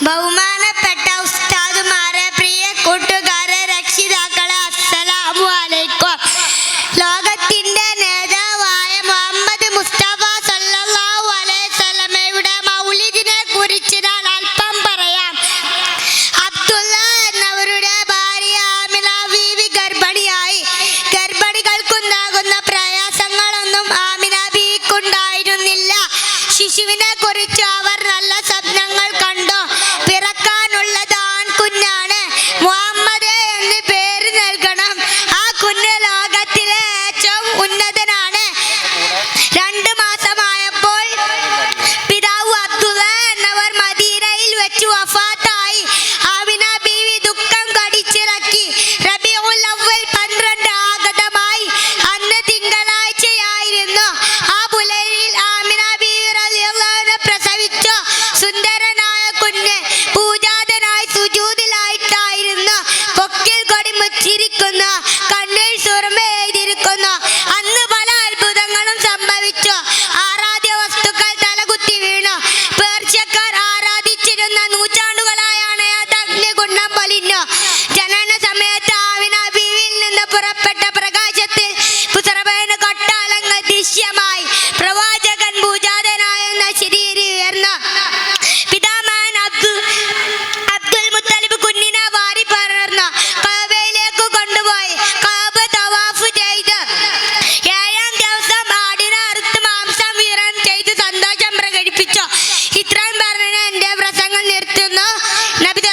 Bau mana? എഴുതിയിരിക്കുന്ന. കണ്ണിൽ സുറമ എഴുതിയിരിക്കുന്നു. അന്ന് പല അത്ഭുതങ്ങളും സംഭവിച്ചു. ആരാധ്യ വസ്തുക്കൾ തലകുത്തി വീണു. പേർച്ചക്കാർ ആരാധിച്ചിരുന്ന നൂറ്റാണ്ടുകളായാണ് അഗ്നികുണ്ണം പൊലിഞ്ഞു. ജനന സമയത്ത് ആവിന നിന്ന് പുറപ്പെട്ട പ്രകാശത്തിൽ പുത്രപേന് കൊട്ടാലങ്ങൾ ദൃശ്യമായി ഉയർത്തുന്ന നബിത